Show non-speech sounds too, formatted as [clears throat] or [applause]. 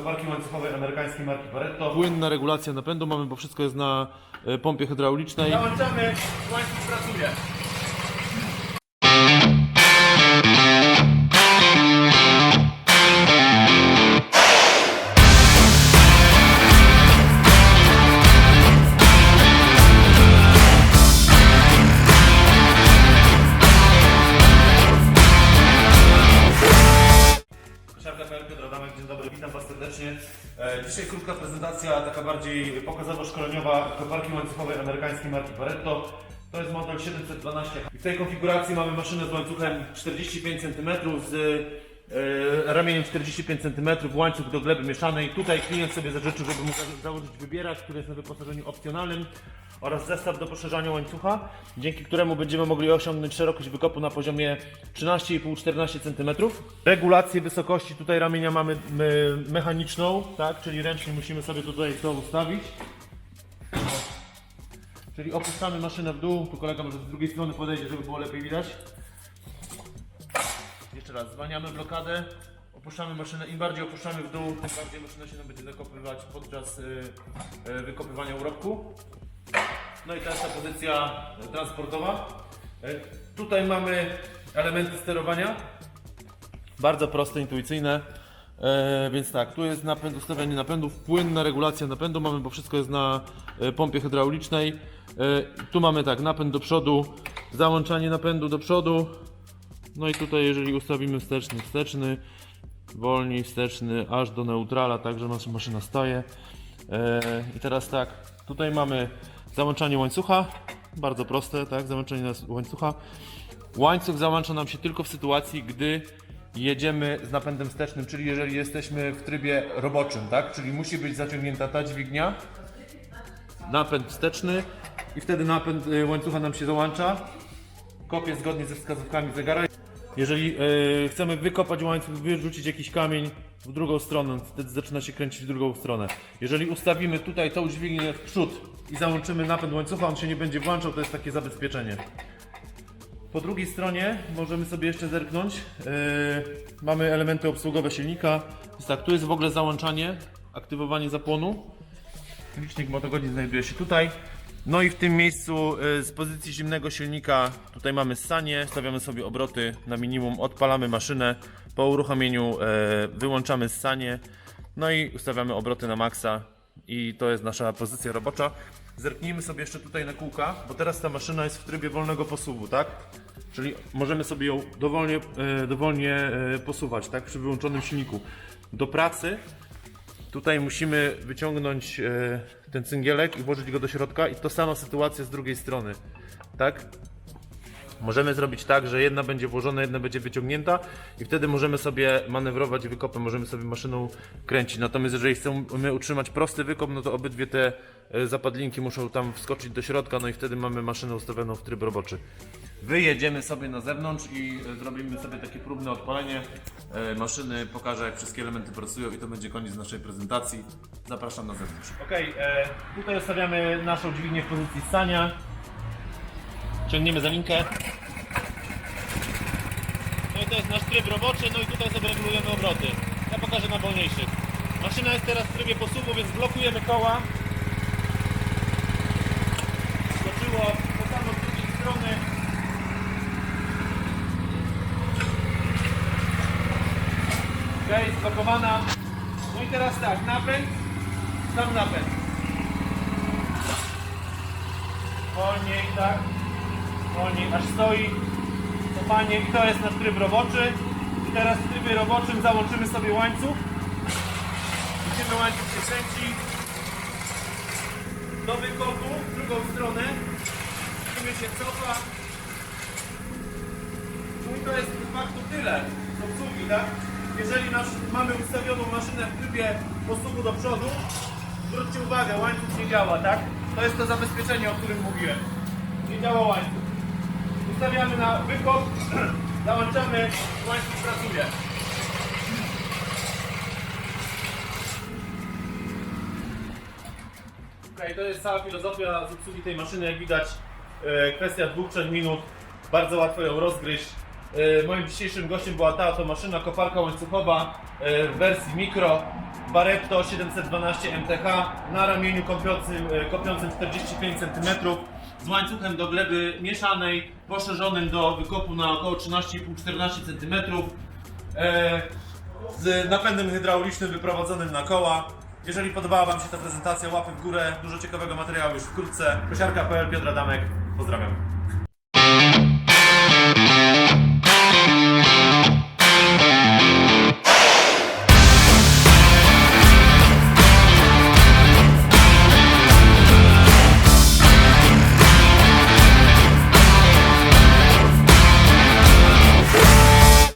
koparki łańcuchowej amerykańskiej marki Pareto. Płynna regulacja napędu mamy, bo wszystko jest na e, pompie hydraulicznej. Załączamy, łańcuch pracuje. Serdecznie. E, Dzisiaj krótka prezentacja, taka bardziej pokazowo-szkoleniowa koparki łańcuchowej amerykańskiej marki Pareto. To jest model 712. I w tej konfiguracji mamy maszynę z łańcuchem 45 cm z e, ramieniem 45 cm, łańcuch do gleby mieszanej. Tutaj klient sobie zażyczył, żeby mógł za- założyć wybieracz, który jest na wyposażeniu opcjonalnym oraz zestaw do poszerzania łańcucha, dzięki któremu będziemy mogli osiągnąć szerokość wykopu na poziomie 13,5-14 cm. Regulację wysokości tutaj ramienia mamy my, mechaniczną, tak, czyli ręcznie musimy sobie tutaj to ustawić. Czyli opuszczamy maszynę w dół, tu kolega może z drugiej strony podejdzie, żeby było lepiej widać. Jeszcze raz, zwalniamy blokadę, opuszczamy maszynę, im bardziej opuszczamy w dół, tym bardziej maszyna się nam będzie zakopywać podczas y, y, wykopywania urobku. No i ta pozycja transportowa. Y, Tutaj mamy elementy sterowania. Bardzo proste, intuicyjne. E, więc tak, tu jest napęd, ustawianie napędów, płynna regulacja napędu mamy, bo wszystko jest na e, pompie hydraulicznej. E, tu mamy tak, napęd do przodu, załączanie napędu do przodu. No i tutaj jeżeli ustawimy wsteczny, wsteczny, wolniej wsteczny, aż do neutrala, tak, że nasza maszyna staje. E, I teraz tak, tutaj mamy załączanie łańcucha, bardzo proste, tak, załączanie nas- łańcucha. Łańcuch załącza nam się tylko w sytuacji, gdy jedziemy z napędem wstecznym, czyli jeżeli jesteśmy w trybie roboczym, tak, czyli musi być zaciągnięta ta dźwignia, napęd wsteczny i wtedy napęd y, łańcucha nam się załącza, kopie zgodnie ze wskazówkami zegara. Jeżeli e, chcemy wykopać łańcuch, wyrzucić jakiś kamień w drugą stronę, wtedy zaczyna się kręcić w drugą stronę. Jeżeli ustawimy tutaj tą dźwignię w przód i załączymy napęd łańcucha, on się nie będzie włączał, to jest takie zabezpieczenie. Po drugiej stronie możemy sobie jeszcze zerknąć. Yy, mamy elementy obsługowe silnika. Więc tak, tu jest w ogóle załączanie, aktywowanie zapłonu. Licznik motogodzin znajduje się tutaj. No i w tym miejscu y, z pozycji zimnego silnika tutaj mamy ssanie, stawiamy sobie obroty na minimum, odpalamy maszynę. Po uruchomieniu y, wyłączamy ssanie, no i ustawiamy obroty na maksa i to jest nasza pozycja robocza. Zerknijmy sobie jeszcze tutaj na kółka, bo teraz ta maszyna jest w trybie wolnego posuwu, tak? Czyli możemy sobie ją dowolnie, y, dowolnie posuwać, tak? Przy wyłączonym silniku. Do pracy Tutaj musimy wyciągnąć e, ten cyngielek i włożyć go do środka i to sama sytuacja z drugiej strony. Tak? Możemy zrobić tak, że jedna będzie włożona, jedna będzie wyciągnięta i wtedy możemy sobie manewrować wykopem, możemy sobie maszyną kręcić. Natomiast jeżeli chcemy utrzymać prosty wykop, no to obydwie te e, zapadlinki muszą tam wskoczyć do środka, no i wtedy mamy maszynę ustawioną w tryb roboczy. Wyjedziemy sobie na zewnątrz i e, zrobimy sobie takie próbne odpalenie e, maszyny, pokażę jak wszystkie elementy pracują i to będzie koniec naszej prezentacji. Zapraszam na zewnątrz. Ok, tutaj ustawiamy naszą dźwignię w pozycji stania. Ciągniemy za linkę. No i to jest nasz tryb roboczy, no i tutaj sobie regulujemy obroty. Ja pokażę na wolniejszych. Maszyna jest teraz w trybie posuwu, więc blokujemy koła. Skoczyło to samo z drugiej strony. Ok, zblokowana. No i teraz tak, napęd, sam napęd. Wolniej, tak. Wolniej, aż stoi. Cofanie i to jest nasz tryb roboczy. I teraz w trybie roboczym załączymy sobie łańcuch. Widzimy łańcuch się kręci. Do wykopu, w drugą stronę. Widzimy się cofa. No i to jest de facto tyle z obsługi, tak? Jeżeli mamy ustawioną maszynę w trybie posuwu do przodu, zwróćcie uwagę, łańcuch nie działa, tak? To jest to zabezpieczenie, o którym mówiłem. Nie działa łańcuch. Ustawiamy na wykop, [clears throat] załączamy, łańcuch pracuje. Okej, to jest cała filozofia z obsługi tej maszyny. Jak widać, e, kwestia 2-3 minut. Bardzo łatwo ją rozgryźć. E, Moim dzisiejszym gościem była ta oto maszyna, koparka łańcuchowa e, w wersji mikro Barretto 712 MTH na ramieniu kopiącym, e, kopiącym 45 cm z łańcuchem do gleby mieszanej, poszerzonym do wykopu na około 13,5-14 cm z napędem hydraulicznym wyprowadzonym na koła. Jeżeli podobała Wam się ta prezentacja, łapy w górę, dużo ciekawego materiału już wkrótce. Kosiarka.pl, Piotr Adamek, pozdrawiam.